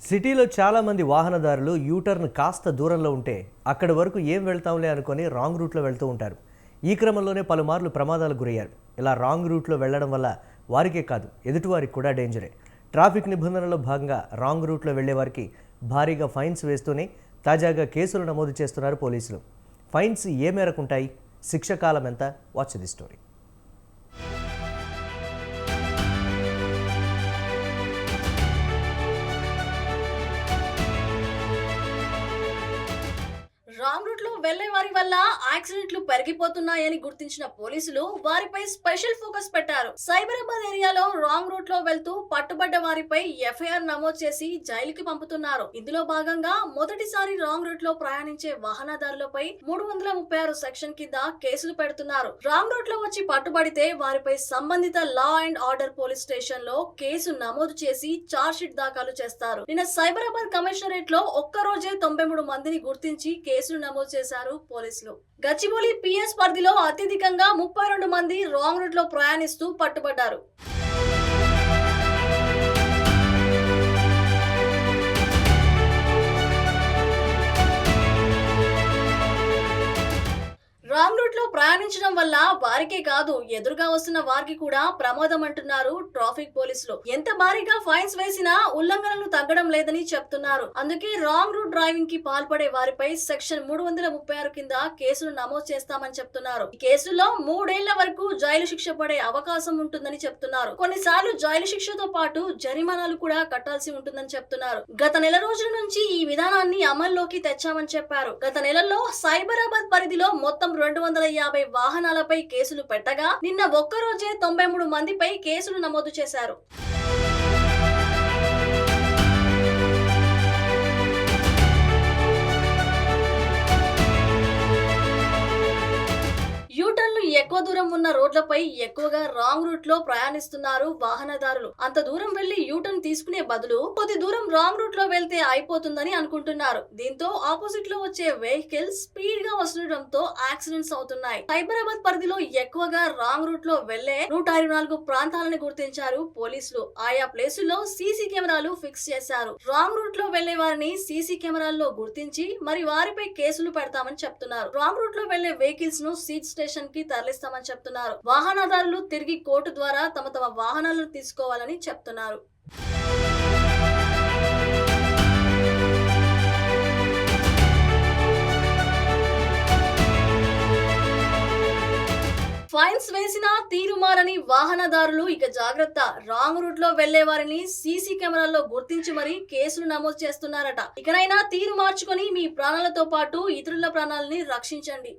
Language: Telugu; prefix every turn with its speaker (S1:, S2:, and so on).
S1: సిటీలో చాలామంది వాహనదారులు యూటర్న్ కాస్త దూరంలో ఉంటే అక్కడి వరకు ఏం వెళ్తాంలే అనుకొని రాంగ్ రూట్లో వెళ్తూ ఉంటారు. ఈ క్రమంలోనే పలుమార్లు ప్రమాదాలకు గురయ్యారు. ఇలా రాంగ్ రూట్లో వెళ్ళడం వల్ల వారికే కాదు ఎదుటివారికి కూడా డేంజరే. ట్రాఫిక్ నిబంధనలో భాగంగా రాంగ్ రూట్లో వెళ్ళే వారికి భారీగా ఫైన్స్ వేస్తూనే తాజాగా కేసులు నమోదు చేస్తున్నారు పోలీసులు. ఫైన్స్ ఏ మేరకు ఉంటాయి? శిక్ష కాలం ఎంత? వాచ్ ది స్టోరీ
S2: వెళ్ళే వారి వల్ల యాక్సిడెంట్లు పెరిగిపోతున్నాయని గుర్తించిన పోలీసులు వారిపై స్పెషల్ ఫోకస్ పెట్టారు. సైబరాబాద్ ఏరియాలో రాంగ్ రూట్లో వెళ్తూ పట్టుబడ్డ వారిపై ఎఫ్ఐఆర్ నమోదు చేసి జైలుకి పంపుతున్నారు. ఇందులో భాగంగా మొదటిసారి రాంగ్ రూట్లో ప్రయాణించే వాహనదారులపై మూడు వందల ముప్పై ఆరు సెక్షన్ కింద కేసులు పెడుతున్నారు. రాంగ్ రూట్లో వచ్చి పట్టుబడితే వారిపై సంబంధిత లా అండ్ ఆర్డర్ పోలీస్ స్టేషన్లో కేసు నమోదు చేసి చార్జ్ షీట్ దాఖలు చేస్తారు. నిన్న సైబరాబాద్ కమిషనరేట్లో ఒక్క రోజే తొంభై మూడు మందిని గుర్తించి కేసులు నమోదు చేశారు. పోలీసులు. గచ్చిబౌలి పిఎస్ పరిధిలో అత్యధికంగా ముప్పై రెండు మంది రాంగ్ రూట్లో ప్రయాణిస్తూ పట్టుబడ్డారు. రాంగ్ రూట్లో ప్రయాణించడం వల్ల వారికే కాదు ఎదురుగా వస్తున్న వారికి కూడా ప్రమాదం అంటున్నారు ట్రాఫిక్ పోలీసులు. ఎంత భారీగా ఫైన్స్ వేసినా ఉల్లంఘనలు తగ్గడం లేదని చెప్తున్నారు. అందుకే రాంగ్ రూట్ డ్రైవింగ్కి పాల్పడే వారిపై సెక్షన్ మూడు వందల ముప్పై ఆరు కింద కేసులు నమోదు చేస్తామని చెప్తున్నారు. ఈ కేసులో మూడేళ్ళ వరకు జైలు శిక్ష పడే అవకాశం ఉంటుందని చెప్తున్నారు. కొన్నిసార్లు జైలు శిక్షతో పాటు జరిమానాలు కూడా కట్టాల్సి ఉంటుందని చెప్తున్నారు. గత నెల రోజుల నుంచి ఈ విధానాన్ని అమల్లోకి తెచ్చామని చెప్పారు. గత నెలలో సైబరాబాద్ పరిధిలో మొత్తం రెండు వందల యాభై వాహనాలపై కేసులు పెట్టగా నిన్న ఒక్కరోజే తొంభై మూడు మందిపై కేసులు నమోదు చేశారు. ఎక్కువ దూరం ఉన్న రోడ్లపై ఎక్కువగా రాంగ్ రూట్లో ప్రయాణిస్తున్నారు వాహనదారులు. అంత దూరం వెళ్ళి యూటర్న్ తీసుకునే బదులు కొద్ది దూరం రాంగ్ రూట్లో వెళ్తే అయిపోతుందని అనుకుంటున్నారు. దీంతో ఆపోజిట్లో వచ్చే వెహికల్ స్పీడ్గా వస్తుండటంతో యాక్సిడెంట్స్ అవుతున్నాయి. సైబరాబాద్ పరిధిలో ఎక్కువగా రాంగ్ రూట్లో వెళ్ళే నూట ఇరవై నాలుగు ప్రాంతాలను గుర్తించారు పోలీసులు. ఆయా ప్లేసుల్లో సీసీ కెమెరాలు ఫిక్స్ చేశారు. రాంగ్ రూట్లో వెళ్ళే వారిని సీసీ కెమెరాల్లో గుర్తించి మరి వారిపై కేసులు పెడతామని చెప్తున్నారు. రాంగ్ రూట్లో వెళ్ళే వెహికల్స్ను సీట్ స్టేషన్కి తరలిస్తామని చెప్తున్నారు. వాహనదారులు తిరిగి కోర్టు ద్వారా తమ తమ వాహనాలను తీసుకోవాలని చెప్తున్నారు. ఫైన్స్ వేసినా తీరుమారని వాహనదారులు ఇక జాగ్రత్త. రాంగ్ రూట్లో వెళ్ళే వారిని సీసీ కెమెరాల్లో గుర్తించి మరీ కేసులు నమోదు చేస్తున్నారట. ఇకనైనా తీరు మార్చుకొని మీ ప్రాణాలతో పాటు ఇతరుల ప్రాణాలని రక్షించండి.